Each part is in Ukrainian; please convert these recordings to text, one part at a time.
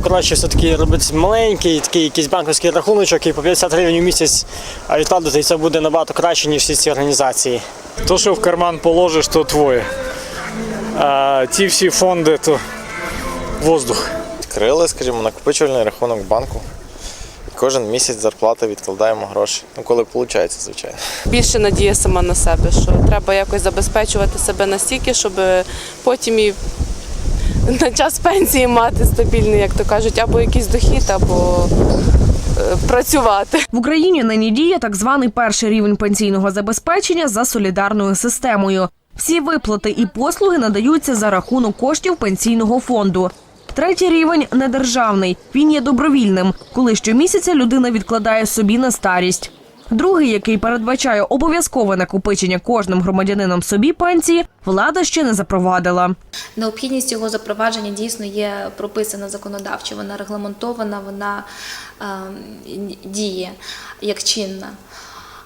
краще все-таки робити маленький, такий якийсь банківський рахуночок і по 50 гривень у місяць відкладати, і це буде набагато краще, ніж всі ці організації. То, що в карман положиш, то твоє. А ті всі фонди, то воздух. Відкрили, скажімо, накопичувальний рахунок банку. Кожен місяць зарплати відкладаємо гроші. Ну, коли виходить, звичайно. більше надія сама на себе, що треба якось забезпечувати себе настільки, щоб потім і на час пенсії мати стабільний, як то кажуть, або якийсь дохід, або е, працювати. В Україні нині діє так званий перший рівень пенсійного забезпечення за солідарною системою. Всі виплати і послуги надаються за рахунок коштів пенсійного фонду. Третій рівень недержавний. Він є добровільним, коли щомісяця людина відкладає собі на старість. Другий, який передбачає обов'язкове накопичення кожним громадянином собі пенсії, влада ще не запровадила. Необхідність його запровадження дійсно є прописана законодавчо, вона регламентована, вона е, діє як чинна.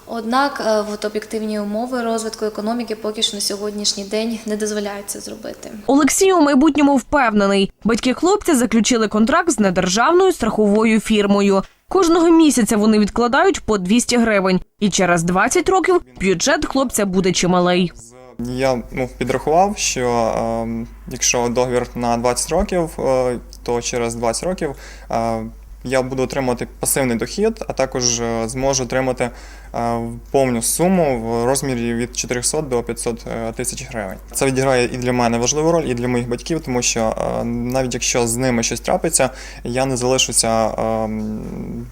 Однак е, от об'єктивні умови розвитку економіки поки що на сьогоднішній день не дозволяють це зробити. Олексій у майбутньому впевнений, батьки хлопця заключили контракт з недержавною страховою фірмою. Кожного місяця вони відкладають по 200 гривень, і через 20 років бюджет хлопця буде чималий. Я ну, підрахував, що е, якщо договір на 20 років, е, то через 20 років е, я буду отримувати пасивний дохід, а також е, зможу отримати е, повну суму в розмірі від 400 до 500 е, тисяч гривень. Це відіграє і для мене важливу роль, і для моїх батьків, тому що навіть якщо з ними щось трапиться, я не залишуся е,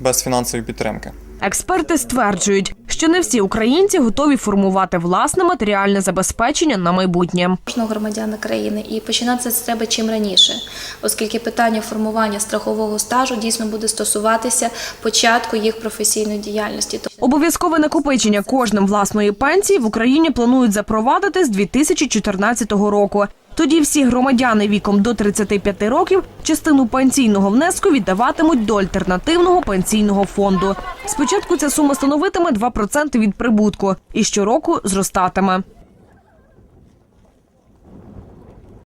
без фінансової підтримки. Експерти стверджують, що не всі українці готові формувати власне матеріальне забезпечення на майбутнє. Кожного громадяна країни і починати це треба чим раніше, оскільки питання формування страхового стажу дійсно буде стосуватися початку їх професійної діяльності. Обов'язкове накопичення кожним власної пенсії в Україні планують запровадити з 2014 року. Тоді всі громадяни віком до 35 років частину пенсійного внеску віддаватимуть до альтернативного пенсійного фонду. Спочатку ця сума становитиме 2% від прибутку і щороку зростатиме.